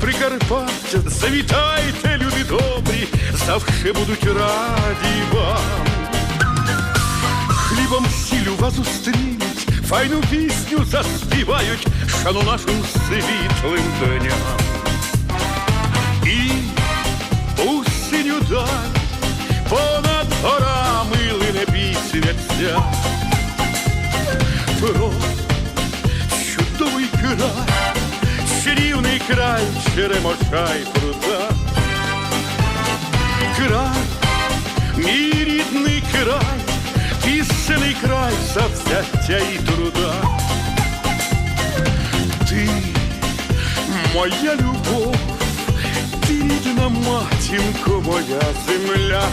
Прикарпаття, завітайте, люди добрі, завше будуть раді вам. Хлібом сілю вас зустрінуть, файну пісню заспівають, шану нашим світлим дням. І у синю даль понад горами лине пісня ця. Край, черемоша й пруда. Край, мій рідний край, пісений край завзяття і труда. Ти, моя любов, ти рідна матінко, моя земля.